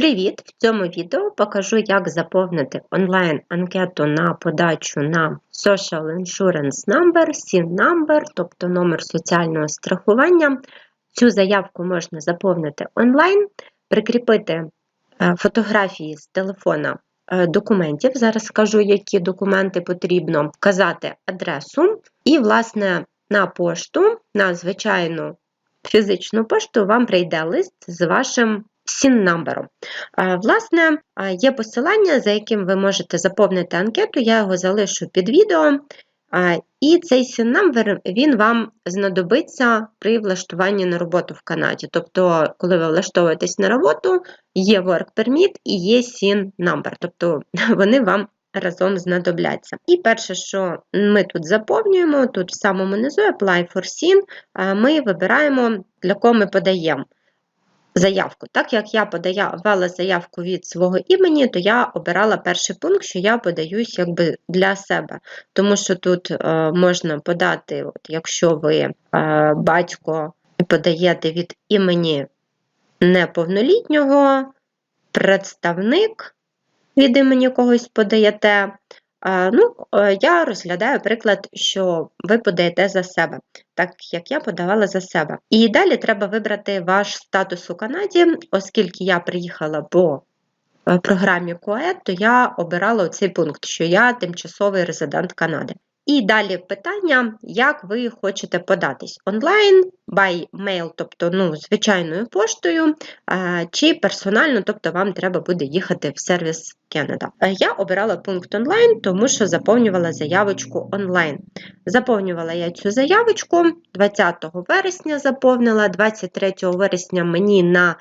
Привіт! В цьому відео покажу, як заповнити онлайн-анкету на подачу на Social Insurance Number, SIN Number, тобто номер соціального страхування. Цю заявку можна заповнити онлайн, прикріпити е, фотографії з телефона е, документів. Зараз скажу, які документи потрібно, вказати адресу, і, власне, на пошту, на звичайну фізичну пошту, вам прийде лист з вашим SIN номером. Власне, є посилання, за яким ви можете заповнити анкету, я його залишу під відео. І цей номер він вам знадобиться при влаштуванні на роботу в Канаді. Тобто, коли ви влаштовуєтесь на роботу, є Work Permit і є SIN номер. Тобто вони вам разом знадобляться. І перше, що ми тут заповнюємо, тут в самому низу Apply for SIN, ми вибираємо, для кого ми подаємо заявку. Так як я подавала заявку від свого імені, то я обирала перший пункт, що я подаюсь якби для себе. Тому що тут е, можна подати, от, якщо ви е, батько подаєте від імені неповнолітнього, представник від імені когось подаєте, Ну, е, Я розглядаю приклад, що ви подаєте за себе, так як я подавала за себе. І далі треба вибрати ваш статус у Канаді, оскільки я приїхала по е, програмі КОЕД, то я обирала цей пункт, що я тимчасовий резидент Канади. І далі питання, як ви хочете податись онлайн, by mail, тобто ну, звичайною поштою, чи персонально, тобто вам треба буде їхати в сервіс Canada. Я обирала пункт онлайн, тому що заповнювала заявочку онлайн. Заповнювала я цю заявочку 20 вересня заповнила, 23 вересня мені на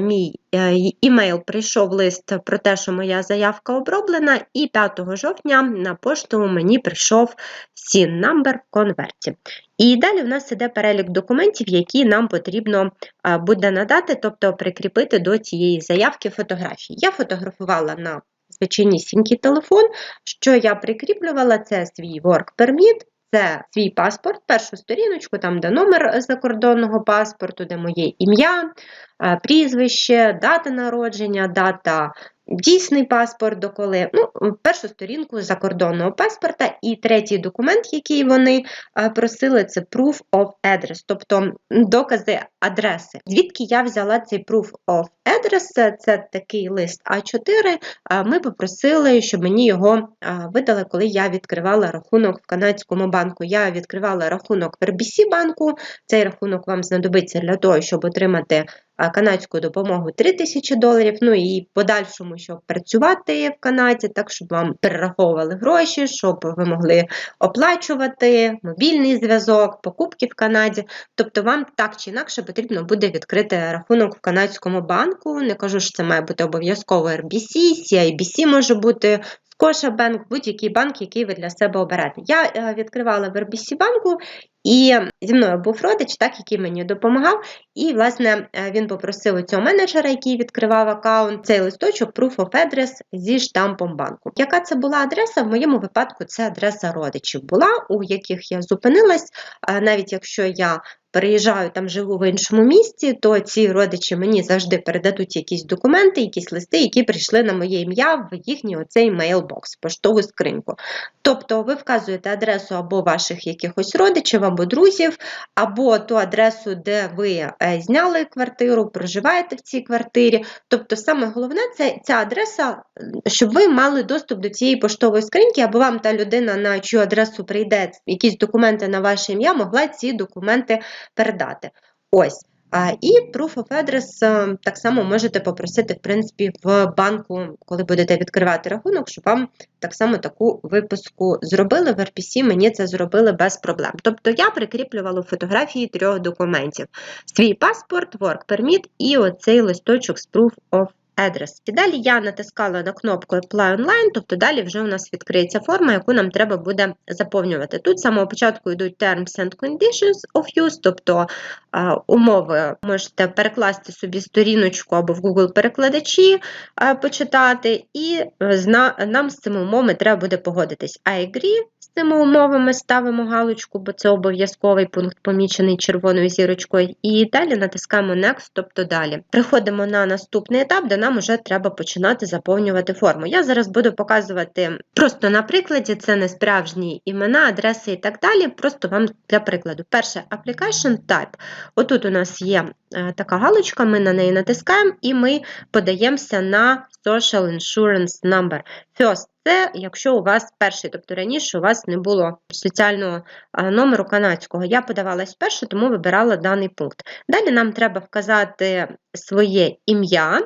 мій е, імейл прийшов лист про те, що моя заявка оброблена, і 5 жовтня на пошту мені прийшов SIN number в конверті. І далі в нас іде перелік документів, які нам потрібно буде надати, тобто прикріпити до цієї заявки фотографії. Я фотографувала на звичайнісінький телефон. Що я прикріплювала, це свій work permit, це свій паспорт, першу сторіночку, там де номер закордонного паспорту, де моє ім'я, прізвище, дата народження, дата дійсний паспорт, доколи, ну, першу сторінку закордонного паспорта, і третій документ, який вони просили, це Proof of Address, тобто докази адреси. Звідки я взяла цей Proof of Address, це такий лист А4. Ми попросили, щоб мені його видали, коли я відкривала рахунок в канадському банку. Я відкривала рахунок в RBC банку. Цей рахунок вам знадобиться для того, щоб отримати канадську допомогу 3 тисячі доларів. Ну і подальшому, щоб працювати в Канаді, так щоб вам перераховували гроші, щоб ви могли оплачувати мобільний зв'язок, покупки в Канаді. Тобто, вам так чи інакше потрібно буде відкрити рахунок в канадському банку. Не кажу, що це має бути обов'язково RBC, CIBC може бути. Scotiabank, будь-який банк, який ви для себе оберете. Я е, відкривала в RBC банку і зі мною був родич, так, який мені допомагав. І, власне, е, він попросив у цього менеджера, який відкривав аккаунт, цей листочок Proof of Address зі штампом банку. Яка це була адреса? В моєму випадку це адреса родичів була, у яких я зупинилась, навіть якщо я переїжджаю там, живу в іншому місті, то ці родичі мені завжди передадуть якісь документи, якісь листи, які прийшли на моє ім'я в їхній оцей мейлбокс, поштову скриньку. Тобто ви вказуєте адресу або ваших якихось родичів, або друзів, або ту адресу, де ви е, зняли квартиру, проживаєте в цій квартирі. Тобто, саме головне це ця адреса, щоб ви мали доступ до цієї поштової скриньки, або вам та людина, на чию адресу прийде якісь документи на ваше ім'я, могла ці документи передати. Ось. І Proof of Address е, так само можете попросити, в принципі, в банку, коли будете відкривати рахунок, щоб вам так само таку виписку зробили. В RPC мені це зробили без проблем. Тобто я прикріплювала фотографії трьох документів: свій паспорт, work permit і оцей листочок з Proof of Address. І далі я натискала на кнопку Apply Online, тобто далі вже у нас відкриється форма, яку нам треба буде заповнювати. Тут з самого початку йдуть Terms and Conditions of Use, тобто умови можете перекласти собі сторіночку або в Google-перекладачі почитати, і е, нам з цими умовами треба буде погодитись. I agree з цими умовами ставимо галочку, бо це обов'язковий пункт, помічений червоною зірочкою. І далі натискаємо Next, тобто далі. Приходимо на наступний етап, де нам вже треба починати заповнювати форму. Я зараз буду показувати просто на прикладі, це не справжні імена, адреси і так далі. Просто вам для прикладу. Перше application type. Отут у нас є е, така галочка, ми на неї натискаємо і ми подаємося на Social Insurance Number. First це якщо у вас перший, тобто раніше у вас не було соціального номеру канадського. Я подавалась перше, тому вибирала даний пункт. Далі нам треба вказати своє ім'я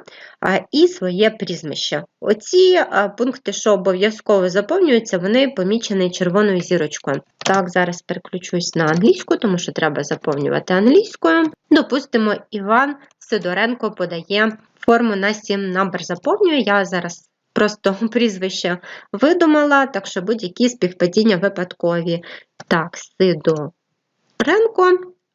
і своє прізвище. Оці пункти, що обов'язково заповнюються, вони помічені червоною зірочкою. Так, зараз переключусь на англійську, тому що треба заповнювати англійською. Допустимо, Іван Сидоренко подає форму на 7 номер заповнює. Я зараз просто прізвище видумала, так що будь-які співпадіння випадкові. Так, Сидоренко.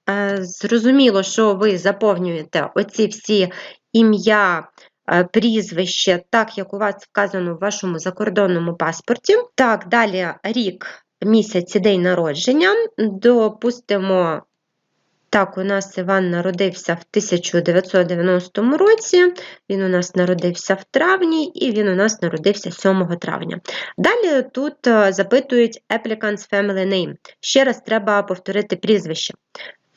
Е, зрозуміло, що ви заповнюєте оці всі ім'я, е, прізвище, так, як у вас вказано в вашому закордонному паспорті. Так, далі рік, місяць і день народження. Допустимо, так, у нас Іван народився в 1990 році, він у нас народився в травні, і він у нас народився 7 травня. Далі тут е, запитують applicant's family name. Ще раз треба повторити прізвище.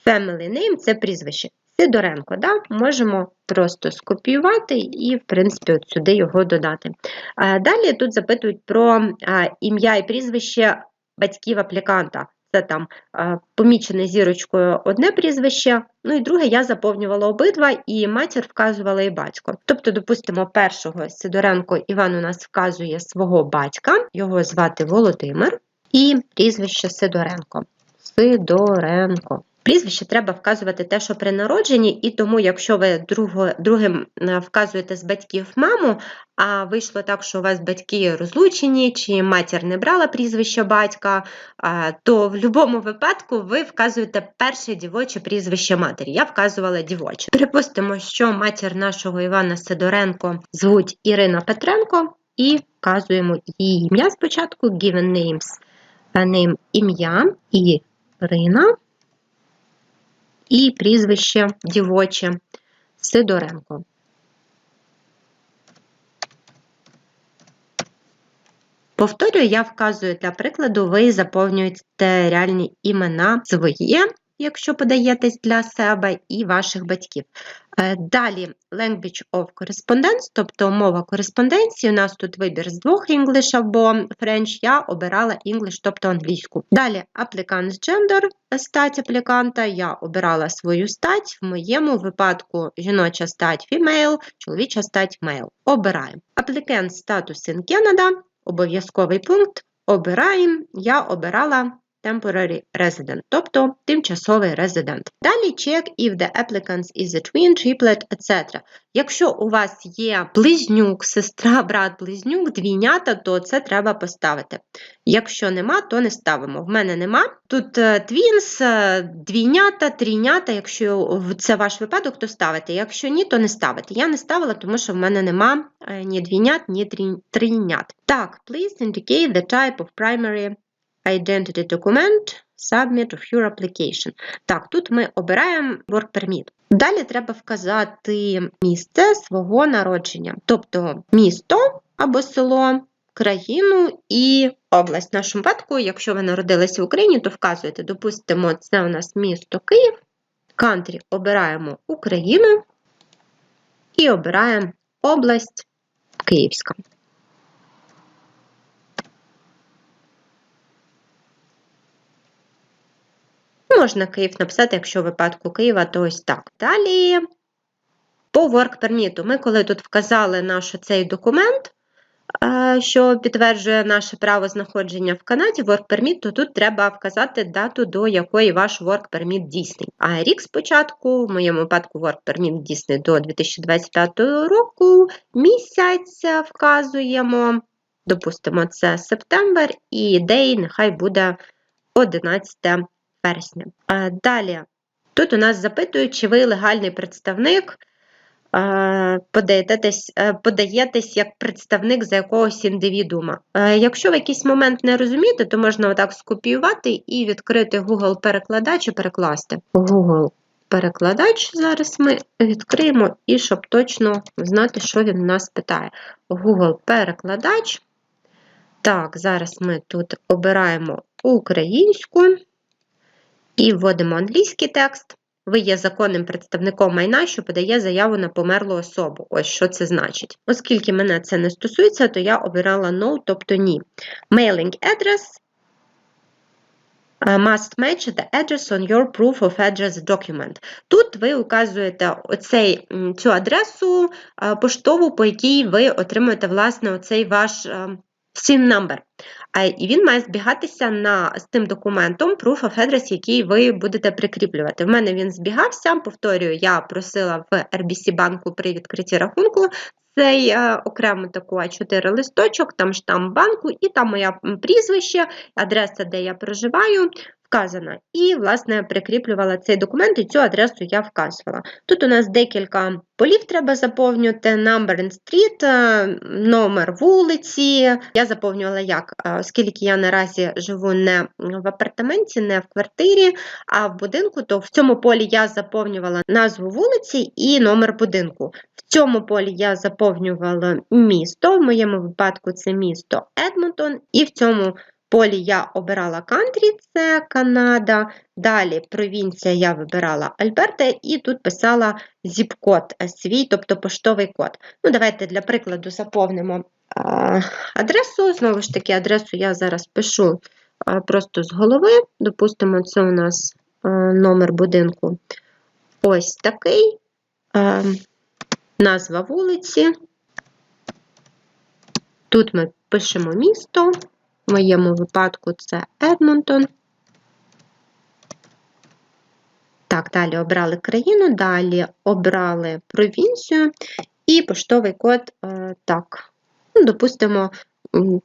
Family name це прізвище. Сидоренко, да? можемо просто скопіювати і, в принципі, от сюди його додати. Е, далі тут запитують про е, ім'я і прізвище батьків апліканта це там помічене зірочкою одне прізвище, ну і друге я заповнювала обидва, і матір вказувала і батько. Тобто, допустимо, першого Сидоренко Іван у нас вказує свого батька, його звати Володимир, і прізвище Сидоренко. Сидоренко. Прізвище треба вказувати те, що при народженні, і тому, якщо ви другим е, вказуєте з батьків маму, а вийшло так, що у вас батьки розлучені, чи матір не брала прізвище батька, то в будь-якому випадку ви вказуєте перше дівоче прізвище матері. Я вказувала дівоче. Припустимо, що матір нашого Івана Сидоренко звуть Ірина Петренко, і вказуємо її ім'я спочатку, given names, name ім'я Ірина і прізвище дівоче Сидоренко. Повторюю, я вказую для прикладу, ви заповнюєте реальні імена своє якщо подаєтесь для себе і ваших батьків. Е, далі language of correspondence, тобто мова кореспонденції. У нас тут вибір з двох English або French, я обирала English, тобто англійську. Далі applicant's gender, стать апліканта, я обирала свою стать, в моєму випадку жіноча стать female, чоловіча стать male. Обираємо. Applicant status in Canada, обов'язковий пункт. Обираємо, я обирала temporary resident, тобто тимчасовий резидент. Далі check if the applicant is a twin, triplet, etc. Якщо у вас є близнюк, сестра, брат, близнюк, двійнята, то це треба поставити. Якщо нема, то не ставимо. В мене нема. Тут твінс, двійнята, трійнята, якщо це ваш випадок, то ставите. Якщо ні, то не ставите. Я не ставила, тому що в мене нема е, ні двійнят, ні трійнят. Так, please indicate the type of primary Identity Document, Submit of your application. Так, тут ми обираємо Work Permit. Далі треба вказати місце свого народження, тобто місто або село, країну і область. В нашому випадку, якщо ви народилися в Україні, то вказуєте, допустимо, це у нас місто Київ. Country обираємо Україну і обираємо область Київська. Можна Київ написати, якщо в випадку Києва, то ось так. Далі, по work permit, ми коли тут вказали наш цей документ, що підтверджує наше право знаходження в Канаді, work permit, то тут треба вказати дату, до якої ваш work permit дійсний. А рік спочатку, в моєму випадку, work permit дійсний до 2025 року, місяць вказуємо, допустимо, це септембр, і день нехай буде 11 вересня. Далі, тут у нас запитують, чи ви легальний представник, подаєтесь, е, подаєтесь як представник за якогось індивідуума. Е, якщо в якийсь момент не розумієте, то можна отак скопіювати і відкрити Google-перекладач і перекласти. Google перекладач. Зараз ми відкриємо і щоб точно знати, що він у нас питає. Google перекладач. Так, зараз ми тут обираємо українську і вводимо англійський текст. Ви є законним представником майна, що подає заяву на померлу особу. Ось що це значить. Оскільки мене це не стосується, то я обирала no, тобто ні. Mailing address uh, must match the address on your proof of address document. Тут ви указуєте оцей, цю адресу uh, поштову, по якій ви отримуєте власне оцей ваш uh, SIN number. І він має збігатися на, з тим документом Proof of Address, який ви будете прикріплювати. В мене він збігався, повторюю, я просила в RBC банку при відкритті рахунку цей е, окремо таку А4 листочок, там штамп банку, і там моє прізвище, адреса, де я проживаю, вказана. І, власне, прикріплювала цей документ, і цю адресу я вказувала. Тут у нас декілька полів треба заповнювати: number and street, е, номер вулиці. Я заповнювала як, е, оскільки я наразі живу не в апартаменті, не в квартирі, а в будинку, то в цьому полі я заповнювала назву вулиці і номер будинку. В цьому полі я заповнювала місто, в моєму випадку це місто Едмонтон, і в цьому полі я обирала кантрі, це Канада. Далі провінція я вибирала Альберта, і тут писала зіп-код свій, тобто поштовий код. Ну, Давайте для прикладу заповнимо адресу. Знову ж таки, адресу я зараз пишу просто з голови. Допустимо, це у нас номер будинку ось такий. Назва вулиці. Тут ми пишемо місто. В моєму випадку це Едмонтон. Так, далі обрали країну, далі обрали провінцію і поштовий код, е, так, ну, допустимо,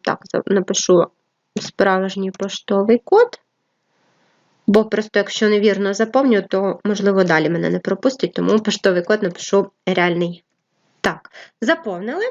так, напишу справжній поштовий код, бо просто, якщо невірно заповню, то, можливо, далі мене не пропустять, тому поштовий код напишу реальний. Так, заповнили.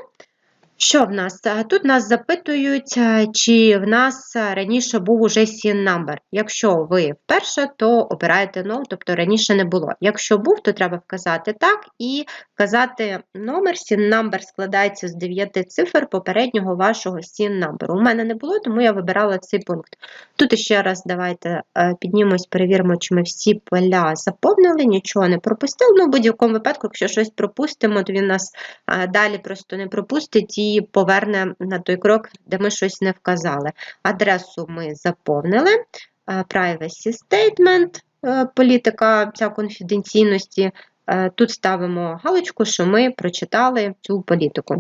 Що в нас? Тут нас запитують, чи в нас раніше був уже SIN number. Якщо ви вперше, то обираєте no, тобто раніше не було. Якщо був, то треба вказати так і вказати номер. SIN number складається з 9 цифр попереднього вашого SIN number. У мене не було, тому я вибирала цей пункт. Тут ще раз давайте е, піднімось, перевіримо, чи ми всі поля заповнили, нічого не пропустили. Ну, в будь-якому випадку, якщо щось пропустимо, то він нас е, далі просто не пропустить і поверне на той крок, де ми щось не вказали. Адресу ми заповнили, е, privacy statement, е, політика ця конфіденційності. Е, тут ставимо галочку, що ми прочитали цю політику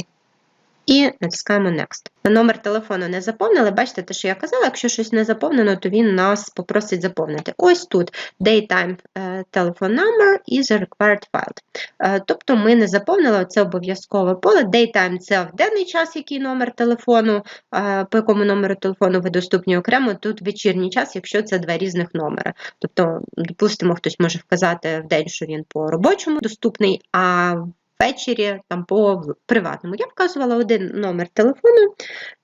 і натискаємо Next. Номер телефону не заповнили, бачите, те, що я казала, якщо щось не заповнено, то він нас попросить заповнити. Ось тут Daytime е, telephone number is a required field. Е, тобто ми не заповнили це обов'язкове поле. Daytime це в денний час, який номер телефону, е, по якому номеру телефону ви доступні окремо, тут вечірній час, якщо це два різних номери. Тобто, допустимо, хтось може вказати в день, що він по робочому доступний, а ввечері там по приватному. Я вказувала один номер телефону,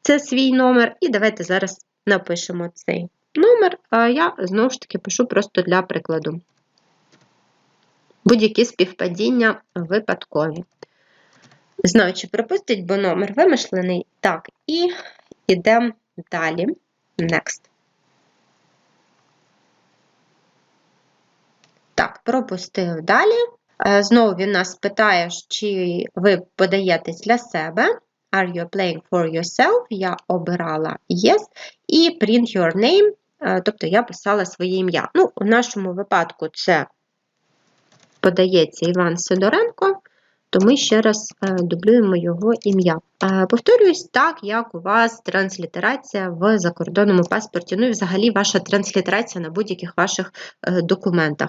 це свій номер, і давайте зараз напишемо цей номер, а я знову ж таки пишу просто для прикладу. Будь-які співпадіння випадкові. Знаю, чи пропустить, бо номер вимишлений. Так, і йдемо далі. Next. Так, пропустив далі. Е, знову він нас питає, чи ви подаєтесь для себе. Are you playing for yourself? Я обирала Yes. І print your name, е, тобто я писала своє ім'я. Ну, В нашому випадку це подається Іван Сидоренко, то ми ще раз е, дублюємо його ім'я. Повторююсь, так, як у вас транслітерація в закордонному паспорті, ну і взагалі ваша транслітерація на будь-яких ваших документах.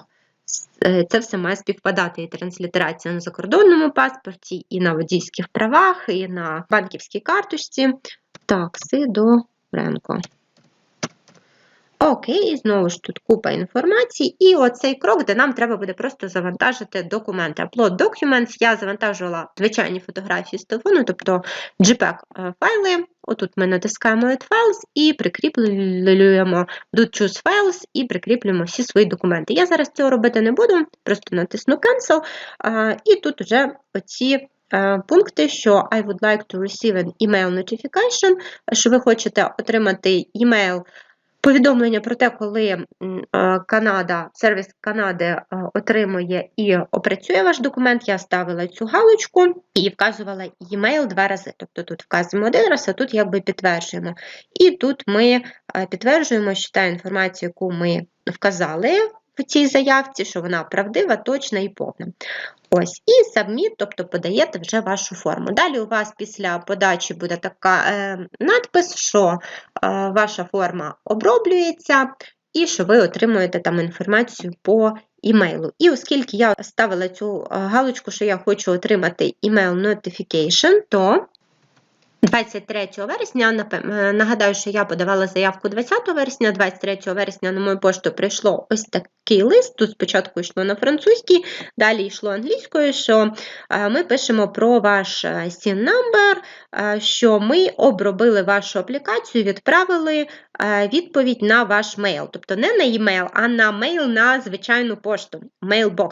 Е, це все має співпадати і транслітерація на закордонному паспорті, і на водійських правах, і на банківській карточці. Так, Сидоренко. Окей, знову ж тут купа інформації. І оцей крок, де нам треба буде просто завантажити документи. Upload Documents я завантажувала звичайні фотографії з телефону, тобто JPEG-файли. Отут ми натискаємо Add Files і прикріплюємо do Choose Files і прикріплюємо всі свої документи. Я зараз цього робити не буду, просто натисну Cancel. І тут вже оці е, пункти, що I would like to receive an email notification, що ви хочете отримати email повідомлення про те, коли е, Канада, сервіс Канади е, отримує і опрацює ваш документ, я ставила цю галочку і вказувала e-mail два рази. Тобто тут вказуємо один раз, а тут якби підтверджуємо. І тут ми е, підтверджуємо, що та інформація, яку ми вказали в цій заявці, що вона правдива, точна і повна. Ось, і Submit, тобто подаєте вже вашу форму. Далі у вас після подачі буде така е, надпис, що е, ваша форма оброблюється, і що ви отримуєте там інформацію по імейлу. І оскільки я ставила цю е, галочку, що я хочу отримати email notification, то 23 вересня, е, нагадаю, що я подавала заявку 20 вересня, 23 вересня на мою пошту прийшло ось такий лист. Тут спочатку йшло на французький, далі йшло англійською, що е, ми пишемо про ваш SIN number, е, що ми обробили вашу аплікацію, відправили відповідь на ваш мейл. Тобто не на e-mail, а на мейл на звичайну пошту, mailbox.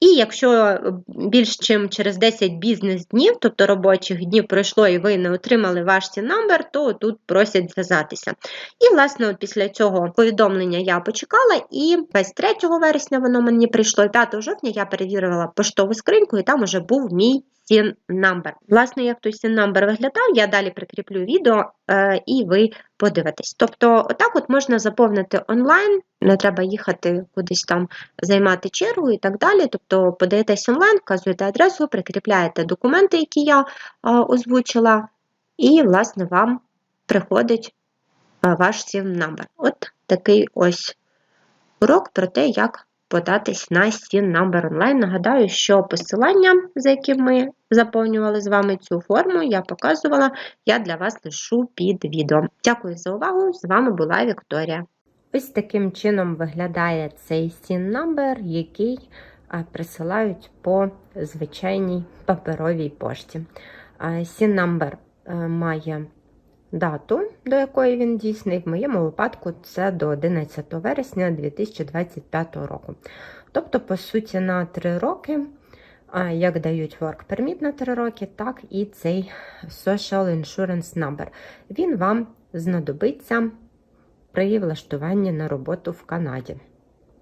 І якщо більш ніж через 10 бізнес-днів, тобто робочих днів пройшло і ви не отримали ваш ці номер, то тут просять зв'язатися. І, власне, от після цього повідомлення я почекала, і 23 вересня воно мені прийшло, і 5 жовтня я перевірила поштову скриньку, і там уже був мій SIN number. Власне, як той SIN number виглядав, я далі прикріплю відео, е, і ви подивитесь. Тобто, отак от можна заповнити онлайн, не треба їхати кудись там займати чергу і так далі. Тобто подаєтесь онлайн, вказуєте адресу, прикріпляєте документи, які я а, озвучила, і, власне, вам приходить а, ваш SIM number. От такий ось урок про те, як податись на SIN number онлайн. Нагадаю, що посилання, за яким ми заповнювали з вами цю форму, я показувала, я для вас лишу під відео. Дякую за увагу! З вами була Вікторія. Ось таким чином виглядає цей SIN number, який присилають по звичайній паперовій пошті. Е, має дату, до якої він дійсний. В моєму випадку це до 11 вересня 2025 року. Тобто, по суті, на 3 роки, як дають work permit на 3 роки, так і цей Social Insurance Number. Він вам знадобиться при влаштуванні на роботу в Канаді.